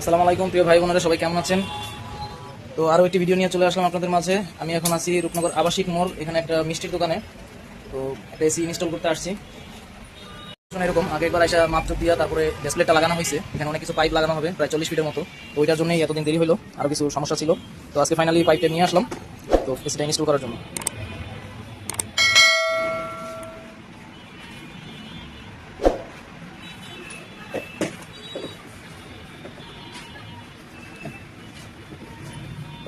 আসসালামু আলাইকুম, প্রিয় ভাই বোনেরা, সবাই কেমন আছেন? তো আরও একটি ভিডিও নিয়ে চলে আসলাম আপনাদের মাঝে। আমি এখন আছি রূপনগর আবাসিক মোড়, এখানে একটা মিষ্টির দোকানে। তো একটা এসি ইনস্টল করতে আসছি। এরকম আগে একবার এসে মাত্র দিয়া তারপরে ডিসপ্লেটা লাগানো হয়েছে। এখানে অনেক কিছু পাইপ লাগানো হবে, প্রায় চল্লিশ ফিটের মতো। তো ওইটার জন্যই এতদিন দেরি হলো আরও কিছু সমস্যা ছিল। তো আজকে ফাইনালি পাইপটা নিয়ে আসলাম, তো এসিটা ইনস্টল করার জন্য।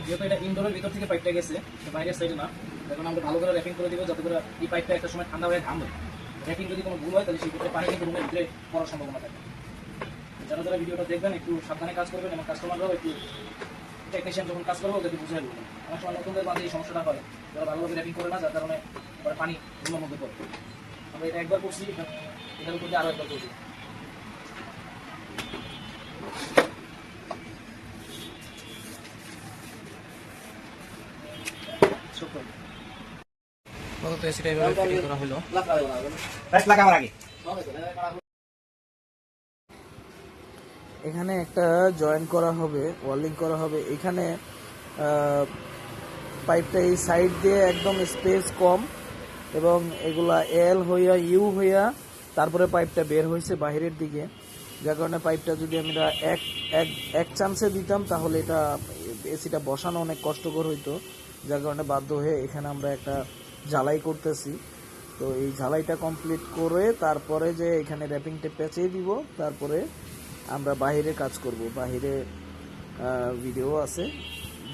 যেহেতু এটা ইনডোরের ভিতর থেকে পাইপটা গেছে বাইরের সাইডে না, এখন আমরা ভালো করে র্যাপিং করে দিব যাতে করে এই পাইপটা একটা সময় ঠান্ডা হয়ে ঘামবে র্যাপিং যদি কোনো ভুল হয়, তাহলে সেই ক্ষেত্রে পানি কিন্তু রুমের ভিতরে পড়ার সম্ভাবনা থাকে। যারা যারা ভিডিওটা দেখবেন, একটু সাবধানে কাজ করবেন এবং কাস্টমাররাও একটু টেকনিশিয়ান যখন কাজ করব, ওদেরকে বুঝে দেবেন অনেক সময় নতুনদের মাঝে এই সমস্যাটা হয়, যারা ভালোভাবে র্যাপিং করে না, যার কারণে পানি রুমের মধ্যে পড়ে। আমরা এটা একবার করছি, এটার উপর দিয়ে আরও একবার করছি তো এসিটা এভাবে ফিটিং করা হলো। এখানে একটা জয়েন করা হবে ওয়ার্লিং করা হবে। এখানে আহ, পাইপটা এই সাইড দিয়ে একদম স্পেস কম এবং এগুলা এল হইয়া ইউ হইয়া তারপরে পাইপটা বের হয়েছে বাইরের দিকে। যার কারণে পাইপটা যদি আমরা এক এক এক চান্সে দিতাম তাহলে এটা এসিটা বসানো অনেক কষ্টকর হইতো। যার কারণে বাধ্য হয়ে এখানে আমরা একটা ঝালাই করতেছি। তো এই ঝালাইটা কমপ্লিট করে তারপরে যে এখানে র্যাপিংটা পেঁচিয়ে দিব, তারপরে আমরা বাইরে কাজ করব। বাইরে ভিডিও আছে।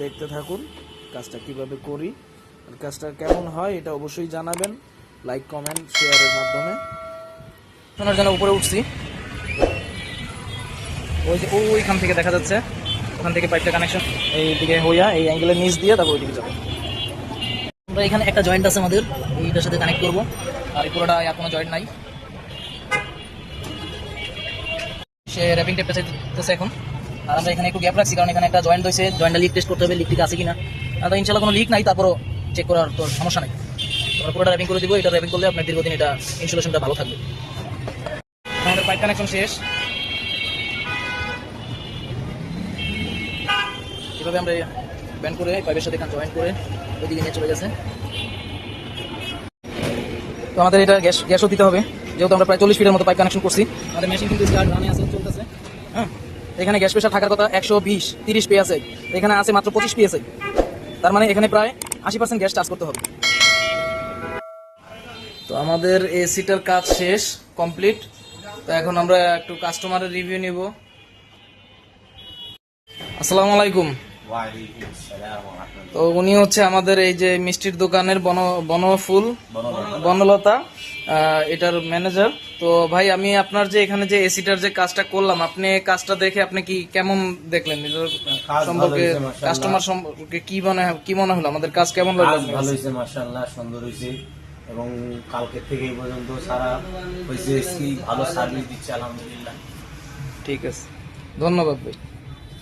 দেখতে থাকুন কাজটা কীভাবে করি কাজটা কেমন হয় এটা অবশ্যই জানাবেন। লাইক কমেন্ট শেয়ারের মাধ্যমে। শোনার জন্য উপরে উঠছি। ওই যে ওইখান থেকে দেখা যাচ্ছে। ওখান থেকে পাইপটা কানেকশন এই দিকে হইয়া, এই অ্যাঙ্গেলের নিচ দিয়ে তারপর ওইদিকে যাবে। এখানে একটা জয়েন্ট আছে আমাদের এইটার সাথে কানেক্ট করব। আর এই পুরোটা কোনো জয়েন্ট নাই। সে র্যাপিং টেপ পেঁচাইতেছে এখন। আর আমরা এখানে একটু গ্যাপ রাখছি, কারণ এখানে একটা জয়েন্ট হয়েছে জয়েন্টটা লিক টেস্ট করতে হবে লিক আছে কিনা। আর তো ইনশাল্লাহ কোনো লিক নাই, তারপরও চেক করার তোর সমস্যা নেই। আমরা পুরোটা র্যাপিং করে দিব, এটা র্যাপিং করলে আপনার দীর্ঘদিন এটা ইনসুলেশনটা ভালো থাকবে। আমাদের পাইপ কানেকশন শেষ। এভাবে আমরা ব্যান্ড করে পাইপের সাথে এখানে জয়েন করে ওইদিকে নিয়ে চলে গেছে। তো আমাদের এটা গ্যাস, গ্যাসও দিতে হবে। যেহেতু আমরা প্রায় চল্লিশ ফিটের মতো পাইপ কানেকশন করছি, আমাদের মেশিন কিন্তু স্টার্ট রানে আছে, চলতেছে। হ্যাঁ? এখানে গ্যাস প্রেশার থাকার কথা একশো বিশ, তিরিশ পি আছে। এখানে আছে মাত্র পঁচিশ পি আছে। তার মানে এখানে প্রায় আশি পার্সেন্ট গ্যাস চার্জ করতে হবে। তো আমাদের এসিটার কাজ শেষ কমপ্লিট তো এখন আমরা একটু কাস্টমারের রিভিউ নিব। আসসালামু আলাইকুম। তো উনি হচ্ছে আমাদের এই যে মিষ্টির দোকানের বন বনফুল বনলতা। এটার ম্যানেজার তো ভাই আমি আপনার যে এখানে যে এসিটার যে কাজটা করলাম আপনি কাজটা দেখে আপনি কি কেমন দেখলেন? এটার কাজ সম্পর্কে কাস্টমার সম্পর্কে কি মনে কি মনে হলো? আমাদের কাজ কেমন লাগল? ভালো হয়েছে মাশাআল্লাহ সুন্দর হয়েছে। এবং কালকে থেকে এই পর্যন্ত সারা হয়েছে ভালো সার্ভিস দিচ্ছে আলহামদুলিল্লাহ। ঠিক আছে। ধন্যবাদ ভাই।